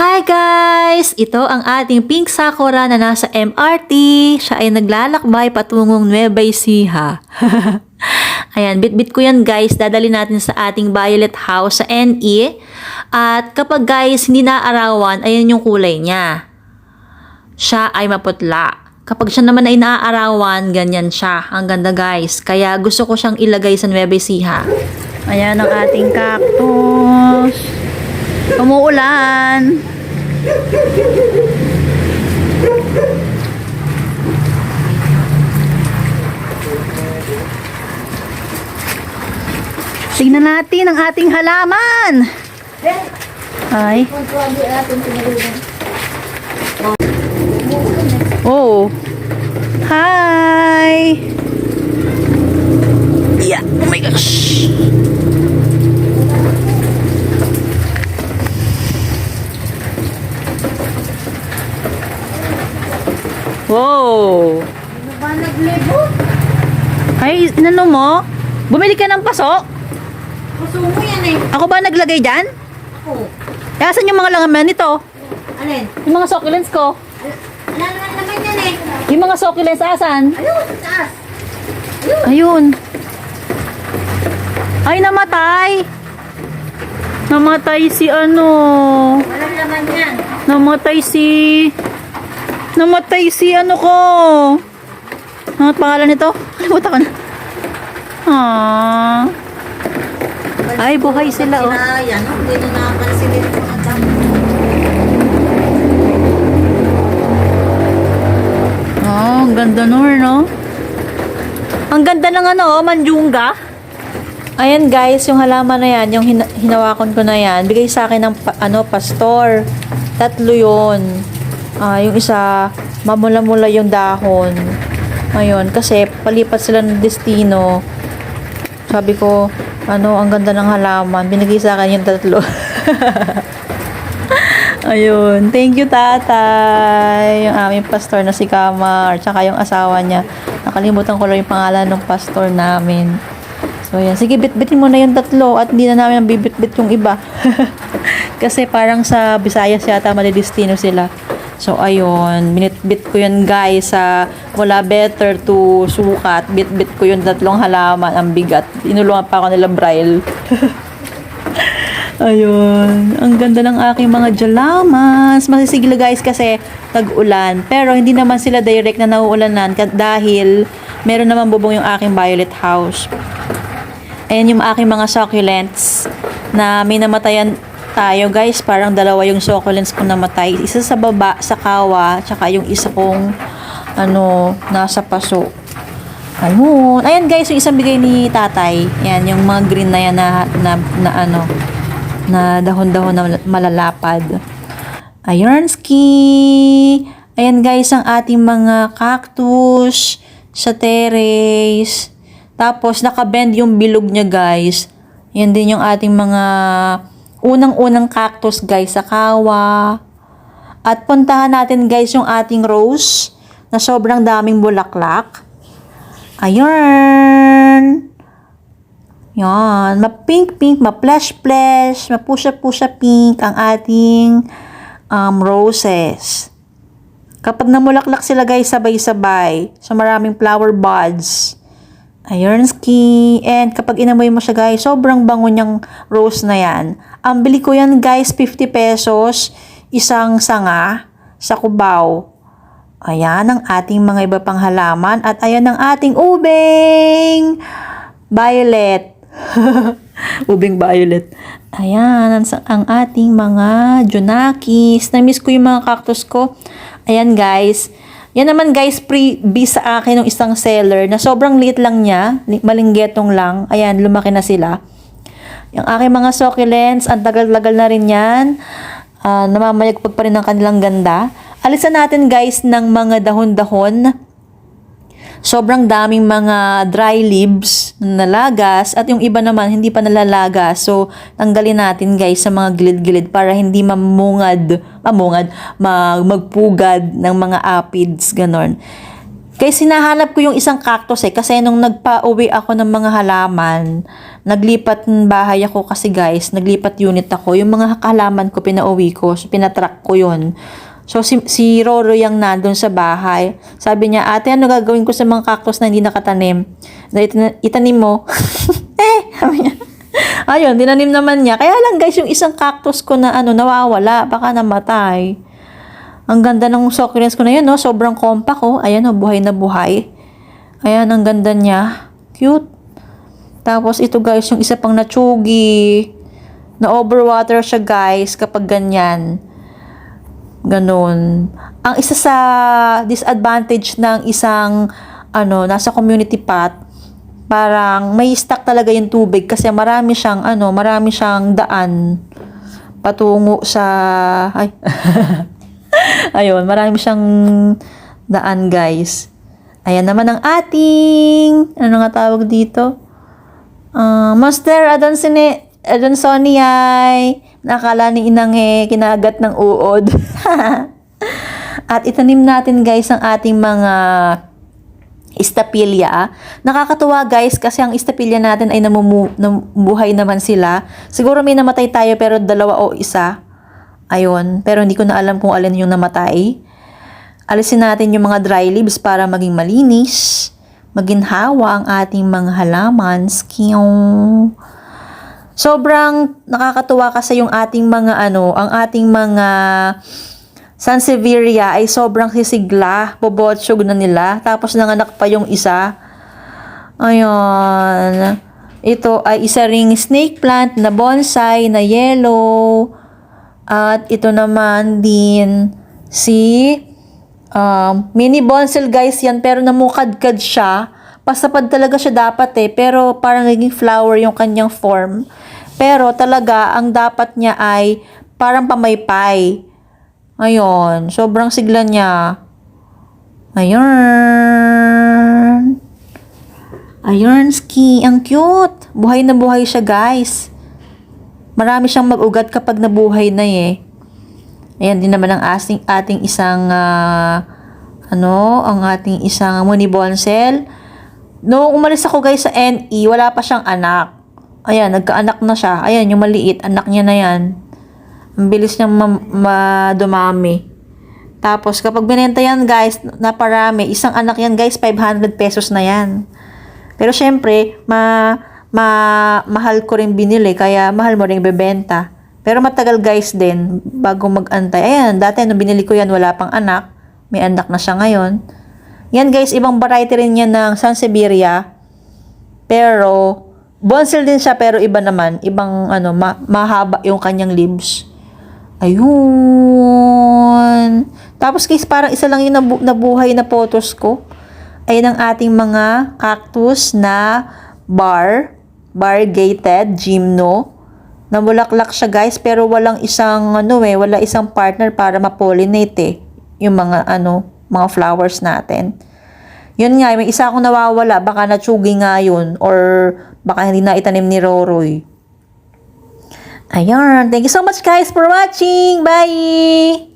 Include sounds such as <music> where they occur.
Hi guys! Ito ang ating pink sakura na nasa MRT. Siya ay naglalakbay patungong Nueva Ecija. <laughs> Ayan, bit-bit ko yan guys. Dadali natin sa ating Violet House sa NE. At kapag guys hindi naarawan, ayan yung kulay niya. Siya ay maputla. Kapag siya naman ay naaarawan, ganyan siya. Ang ganda guys. Kaya gusto ko siyang ilagay sa Nueva Ecija. Ayan ang ating cactus. Umuulan. Tignan natin ang ating halaman. Ay. Oh. Hi. Yeah. Oh my gosh. Wow. Ba naglebo? Ay, nano mo? Bumili ka ng paso? Gusto mo yan eh. Ako ba naglagay dyan? Ako. Eh, asan yung mga laman nito? Alin? Yung mga succulents ko. Wala naman naman yan eh. Yung mga succulents, asan? Ayun, taas. Ayun. Ay, namatay. Namatay si ano. Walang laman yan. Namatay si... Namatay si ano ko. Ano pangalan nito? Kalimutan ko na. Ah. Ay, buhay sila, oh. Yan, oh, hindi na nakapansin mga dami. Oh, ang ganda nun, no? Ang ganda ng ano, oh, manjunga. Ayan guys, yung halaman na yan, yung hina- hinawakan ko na yan, bigay sa akin ng pa- ano, pastor. Tatlo yun. Ah, yung isa, mamula-mula yung dahon. Ayun, kasi palipat sila ng destino. Sabi ko, ano, ang ganda ng halaman. Binigay sa akin yung tatlo. <laughs> Ayun. Thank you, tatay. Yung aming pastor na si Kamar. Tsaka yung asawa niya. Nakalimutan ko lang yung pangalan ng pastor namin. So, yan. Sige, bitbitin mo na yung tatlo at hindi na namin bibitbit yung iba. <laughs> Kasi parang sa Visayas yata malidistino sila. So, ayun. Binitbit ko yun, guys. Sa wala better to sukat. Bitbit ko yung tatlong halaman. Ang bigat. Inulungan pa ako nila Braille. <laughs> Ayun. Ang ganda ng aking mga jalamas. Masisigla guys kasi tag-ulan. Pero hindi naman sila direct na nauulanan dahil meron naman bubong yung aking violet house. Ayan yung aking mga succulents na may namatayan tayo guys. Parang dalawa yung succulents ko namatay. Isa sa baba, sa kawa, tsaka yung isa kong ano, nasa paso. Ayun. Ayan guys, yung isang bigay ni tatay. Yan, yung mga green na yan na, na, na ano, na dahon-dahon na malalapad. Ayun, ski. Ayan guys, ang ating mga cactus sa terrace. Tapos, nakabend yung bilog niya guys. Yan din yung ating mga unang-unang cactus guys sa kawa. At puntahan natin guys yung ating rose na sobrang daming bulaklak. Ayun. Yan. Ma-pink-pink, ma-flash-flash, ma-pusha-pusha pink ang ating um, roses. Kapag namulaklak sila guys, sabay-sabay. So, maraming flower buds. Ayun, ski. And kapag inamoy mo siya guys, sobrang bango niyang rose na yan. Ang bili ko yan guys, 50 pesos. Isang sanga sa Cubao. Ayan ang ating mga iba pang halaman. At ayan ang ating ubing violet. <laughs> ubing violet. Ayan ang, ating mga junakis. Na-miss ko yung mga cactus ko. Ayan guys. Yan naman guys, freebie sa akin ng isang seller na sobrang liit lang niya. li- Malinggetong lang. Ayan, lumaki na sila. Yung aking mga succulents, ang tagal-tagal na rin yan. Uh, namamayagpag pa rin ang kanilang ganda. Alisan natin guys ng mga dahon-dahon. Sobrang daming mga dry leaves na nalagas at yung iba naman hindi pa nalalagas. So, tanggalin natin guys sa mga gilid-gilid para hindi mamungad, mamungad, mag, magpugad ng mga aphids, ganon. Guys, hinahanap ko yung isang cactus eh. Kasi nung nagpa-uwi ako ng mga halaman, naglipat ng bahay ako kasi guys, naglipat unit ako. Yung mga halaman ko, pinauwi ko. So, pinatrack ko yun. So, si, si Roro yung nandun sa bahay. Sabi niya, ate, ano gagawin ko sa mga cactus na hindi nakatanim? Na itan- itanim mo. <laughs> eh, sabi niya. Ayun, dinanim naman niya. Kaya lang guys, yung isang cactus ko na ano, nawawala. Baka namatay. Ang ganda ng succulents ko na yun, no? Sobrang compact, oh. Ayan, oh, buhay na buhay. Ayan, ang ganda niya. Cute. Tapos, ito guys, yung isa pang natsugi. Na overwater siya, guys, kapag ganyan. Ganun. Ang isa sa disadvantage ng isang, ano, nasa community pot, parang may stock talaga yung tubig kasi marami siyang, ano, marami siyang daan patungo sa, ay, <laughs> Ayun, marami siyang daan, guys. Ayan naman ang ating, ano nga tawag dito? Ah, Master Adonsine, Adonsoni ay nakala ni Inang eh, kinagat ng uod. <laughs> At itanim natin guys ang ating mga istapilya. Nakakatuwa guys kasi ang istapilya natin ay namumu- namubuhay naman sila. Siguro may namatay tayo pero dalawa o isa. Ayun, pero hindi ko na alam kung alin yung namatay. Alisin natin yung mga dry leaves para maging malinis. Maginhawa ang ating mga halaman. Skiyong. Sobrang nakakatuwa kasi yung ating mga ano, ang ating mga Sansevieria ay sobrang sisigla. Bobotsyog na nila. Tapos nanganak pa yung isa. Ayun. Ito ay isa ring snake plant na bonsai na yellow. At ito naman din si um, mini bonsai guys yan pero namukadkad siya. Pasapad talaga siya dapat eh pero parang naging flower yung kanyang form. Pero talaga ang dapat niya ay parang pamaypay. Ayun, sobrang sigla niya. Ayun. Ayun, ski. Ang cute. Buhay na buhay siya, guys. Marami siyang mag-ugat kapag nabuhay na eh. Ayan din naman ang ating, ating isang, ah, ano, ang ating isang muni bonsel. Noong umalis ako guys sa NE, wala pa siyang anak. Ayan, nagkaanak na siya. Ayan, yung maliit, anak niya na yan. Ang bilis niyang ma- madumami. Tapos, kapag binenta yan guys, na parami, isang anak yan guys, 500 pesos na yan. Pero syempre, ma, ma, mahal ko rin binili, kaya mahal mo rin bebenta. Pero matagal guys din, bago mag-antay. Ayan, dati nung binili ko yan, wala pang anak. May anak na siya ngayon. Yan guys, ibang variety rin yan ng Sansevieria. Pero, bonsel din siya, pero iba naman. Ibang, ano, ma- mahaba yung kanyang leaves. Ayun. Tapos guys, parang isa lang yung nabu- nabuhay na photos ko. Ay ng ating mga cactus na bar, variegated gymno. Namulaklak siya guys, pero walang isang ano eh, wala isang partner para ma-pollinate eh. Yung mga ano, mga flowers natin. Yun nga, may isa akong nawawala, baka natsugi nga yun, or baka hindi na itanim ni Roroy. Ayun, thank you so much guys for watching. Bye!